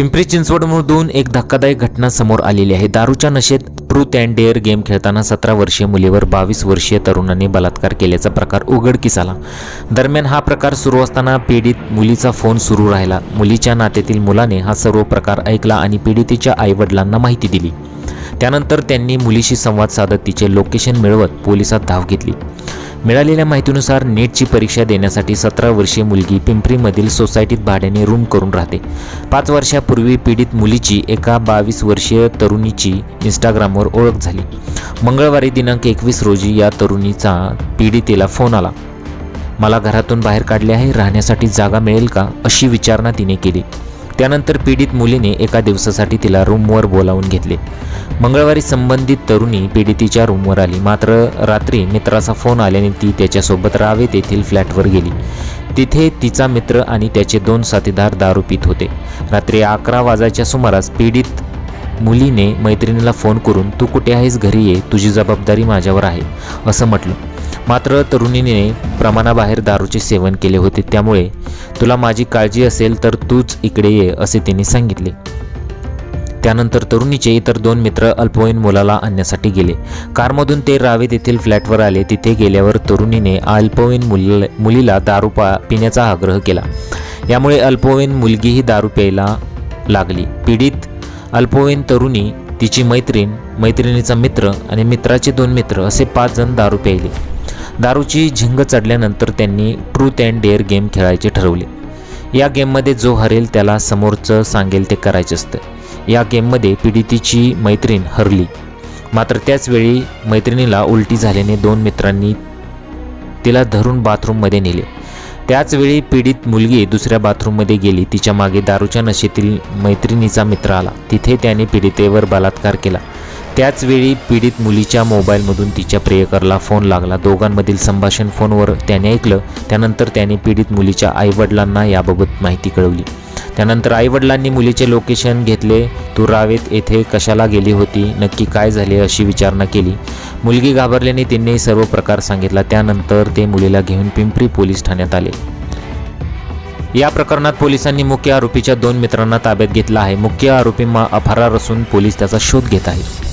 पिंपरी चिंचवडमधून एक धक्कादायक घटना समोर आलेली आहे. दारूच्या नशेत ट्रूथ अँड डेअर गेम खेळताना सतरा वर्षीय मुलीवर बावीस वर्षीय तरुणाने बलात्कार केल्याचा प्रकार उघडकीस आला दरम्यान हा प्रकार सुरू असताना पीडित मुलीचा फोन सुरू राहिला. मुलीच्या नात्यातील मुलाने हा सर्व प्रकार ऐकला आणि पीडितेच्या आईवडिलांना माहिती दिली. त्यानंतर त्यांनी मुलीशी संवाद साधत तिचे लोकेशन मिळवत पोलिसात धाव घेतली. मिळालेल्या माहितीनुसार नेटची परीक्षा देण्यासाठी सतरा वर्षीय मुलगी पिंपरीमधील सोसायटीत भाड्याने रूम करून राहते. पाच वर्षापूर्वी पीडित मुलीची एका बावीस वर्षीय तरुणीची इंस्टाग्रामवर ओळख झाली. मंगळवारी दिनांक एकवीस रोजी या तरुणीचा पीडितेला फोन आला. मला घरातून बाहेर काढले आहे राहण्यासाठी जागा मिळेल का? अशी विचारणा तिने केली. त्यानंतर पीडित मुलीने एका दिवसासाठी तिला रूमवर बोलावून घेतले. मंगळवारी संबंधित तरुणी पीडितीच्या रूमवर आली. मात्र रात्री मित्राचा फोन आल्याने ती त्याच्यासोबत रावे तेथील फ्लॅटवर गेली. तिथे तिचा मित्र आणि त्याचे दोन साथीदार दारू पित होते. रात्री अकरा वाजायच्या सुमारास पीडित मुलीने मैत्रिणीला फोन करून तू कुठे आहेस? घरी ये. तुझी जबाबदारी माझ्यावर आहे. असं म्हटलं. मात्र तरुणीने प्रमाणाबाहेर दारूचे सेवन केले होते. त्यामुळे तुला माझी काळजी असेल तर तूच इकडे ये असे तिने सांगितले. त्यानंतर तरुणीचे इतर दोन मित्र अल्पवयीन मुलाला आणण्यासाठी गेले. कारमधून ते रावेत येथील फ्लॅटवर आले. तिथे गेल्यावर तरुणीने अल्पवयीन मुली मुलीला दारू पा पिण्याचा आग्रह केला. यामुळे अल्पवयीन मुलगीही दारू प्यायला लागली. पीडित अल्पवयीन तरुणी तिची मैत्रीण मैत्रिणीचा मित्र आणि मित्राचे दोन मित्र असे पाच जण दारू प्यायले. दारूची झिंग चढल्यानंतर त्यांनी ट्रूथ अँड डेअर गेम खेळायचे ठरवले. या गेममध्ये जो हरेल त्याला समोरचं सांगेल ते करायचं असतं. या गेममध्ये पीडितीची मैत्रीण हरली. मात्र त्याचवेळी मैत्रिणीला उलटी झाल्याने दोन मित्रांनी तिला धरून बाथरूममध्ये नेले. त्याचवेळी पीडित मुलगी दुसऱ्या बाथरूममध्ये गेली. तिच्यामागे दारूच्या नशेतील मैत्रिणीचा मित्र आला. तिथे त्याने पीडितेवर बलात्कार केला. त्याचवेळी पीडित मुलीच्या मोबाईलमधून तिच्या प्रियकरला फोन लागला. दोघांमधील संभाषण फोनवर त्याने ऐकलं. त्यानंतर त्याने पीडित मुलीच्या आईवडिलांना याबाबत माहिती कळवली. त्यानंतर आईवडिलांनी मुलीचे लोकेशन घेतले. तू रावेत येथे कशाला गेली होती? नक्की काय झाले? अशी विचारणा केली. मुलगी घाबरल्याने त्यांनी सर्व प्रकार सांगितला. त्यानंतर ते मुलीला घेऊन पिंपरी पोलीस ठाण्यात आले. या प्रकरणात पोलिसांनी मुख्य आरोपीच्या दोन मित्रांना ताब्यात घेतला आहे. मुख्य आरोपी मा फरार असून पोलीस त्याचा शोध घेत आहेत.